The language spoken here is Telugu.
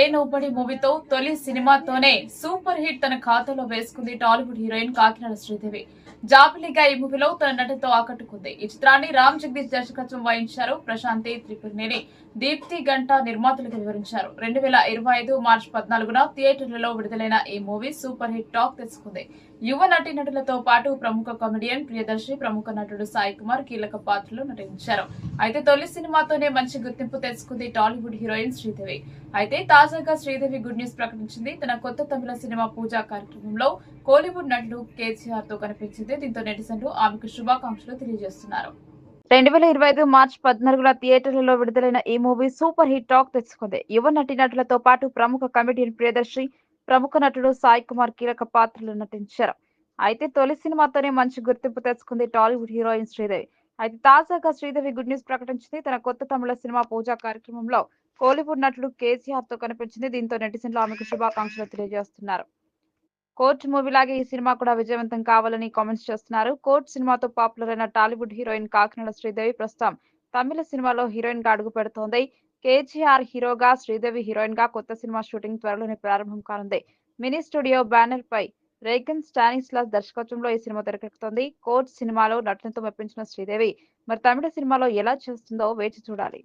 ఏ నోబడి మూవీతో తొలి సినిమాతోనే సూపర్ హిట్ తన ఖాతాలో వేసుకుంది టాలీవుడ్ హీరోయిన్ కాకినాడ శ్రీదేవి. జాబిలిగా ఈ మూవీలో తన నటనతో ఆకట్టుకుంది. ఈ చిత్రాన్ని రామ్ జగదీష్ దర్శకత్వం వహించారు ప్రశాంతి త్రిపురనేని. దీప్తి గంట నిర్మాతలకు వివరించారు. రెండు వేల ఇరవై ఐదు మార్చి పద్నాలుగున థియేటర్లలో విడుదలైన ఈ మూవీ సూపర్ హిట్ టాక్ తెచ్చుకుంది. యువ నటీనటులతో పాటు ప్రముఖ కామెడియన్ ప్రియదర్శి ప్రముఖ నటుడు సాయి కుమార్ కీలక పాత్రలో నటించారు. అయితే తొలి సినిమాతోనే మంచి గుర్తింపు తెచ్చుకుంది టాలీవుడ్ హీరోయిన్ శ్రీదేవి. అయితే తాజాగా శ్రీదేవి గుడ్ న్యూస్ ప్రకటించింది. తన కొత్త తమిళ సినిమా పూజా కార్యక్రమంలో కోలీవుడ్ నటుడు కేసీఆర్తో కనిపించింది. దీంతో నెటిజన్లు ఆమెకు శుభాకాంక్షలు తెలియజేస్తున్నారు. రెండు వేల ఇరవై ఐదు మార్చి పద్నాలుగున థియేటర్లలో విడుదలైన ఈ మూవీ సూపర్ హిట్ టాక్ తెచ్చుకుంది. యువ నటీనటులతో పాటు ప్రముఖ కమెడియన్ ప్రియదర్శి ప్రముఖ నటుడు సాయి కుమార్ కీలక పాత్రలు నటించారు. అయితే తొలి సినిమాతోనే మంచి గుర్తింపు తెచ్చుకుంది టాలీవుడ్ హీరోయిన్ శ్రీదేవి. అయితే తాజాగా శ్రీదేవి గుడ్ న్యూస్ ప్రకటించింది. తన కొత్త తమిళ సినిమా పూజా కార్యక్రమంలో కోలీవుడ్ నటుడు కేసీఆర్తో కనిపించింది. దీంతో నెటిజన్లు ఆమెకు శుభాకాంక్షలు తెలియజేస్తున్నారు. కోర్ట్ మూవీ లాగే ఈ సినిమా కూడా విజయవంతం కావాలని కామెంట్స్ చేస్తున్నారు. కోర్ట్ సినిమాతో పాపులర్ అయిన టాలీవుడ్ హీరోయిన్ కాకినాడ శ్రీదేవి ప్రస్తుతం తమిళ సినిమాలో హీరోయిన్గా అడుగు పెడుతోంది. కేజీఆర్ హీరోగా శ్రీదేవి హీరోయిన్గా కొత్త సినిమా షూటింగ్ త్వరలోనే ప్రారంభం కానుంది. మినీ స్టూడియో బ్యానర్ పై రేగన్ స్టానిస్లాస్ దర్శకత్వంలో ఈ సినిమా తెరకెక్కుతోంది. కోర్ట్ సినిమాలో నటనతో మెప్పించిన శ్రీదేవి మరి తమిళ సినిమాలో ఎలా చేస్తుందో వేచి చూడాలి.